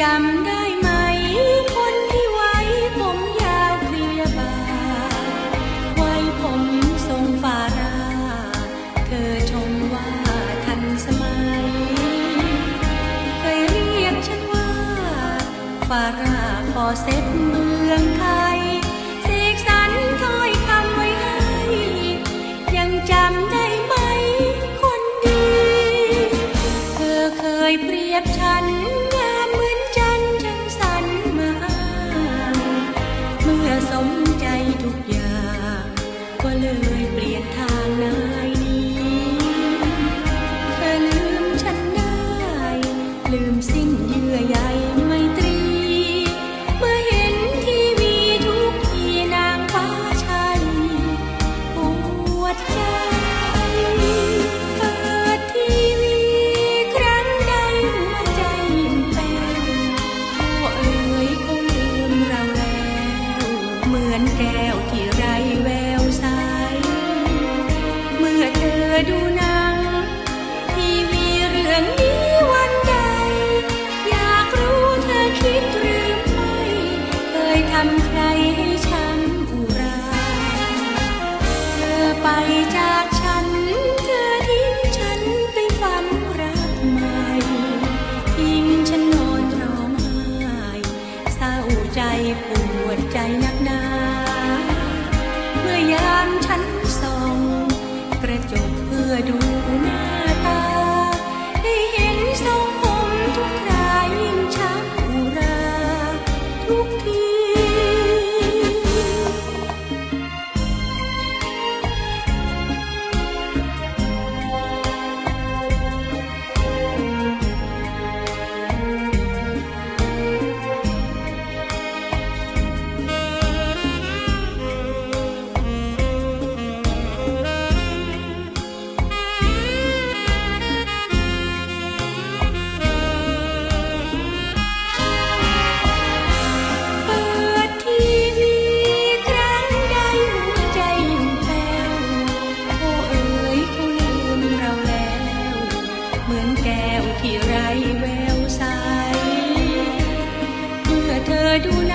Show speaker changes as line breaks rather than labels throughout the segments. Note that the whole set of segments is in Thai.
จำได้ไหม คนที่ไว้ผมยาวเคลียบา ไว้ผมทรงฟารา เธอชมว่าทันสมัย เคยเรียกฉันว่า ฟาราพอเซ็ตเมืองไทย เดูหนัง ทีวีเรื่องนี้วันใด อยากรู้เธอคิดหรือไม่ เคยทำใครให้ช้ำอุรา เธอไปจากฉัน เธอทิ้งฉันไปฝันรักใหม่ ทิ้งฉันนอนร้องไห้เศร้าใจปวดใจนักหนาเมื่อยามฉันส่องกระจก เพื่ ดู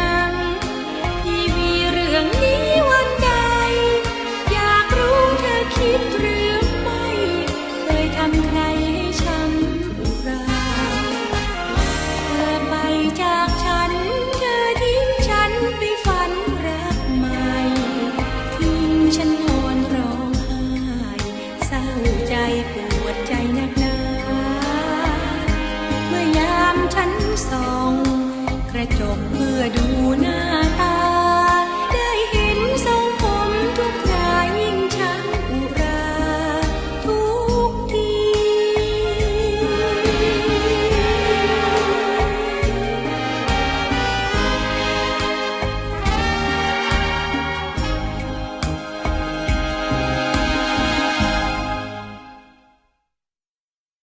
จบเพื่อดูหน้า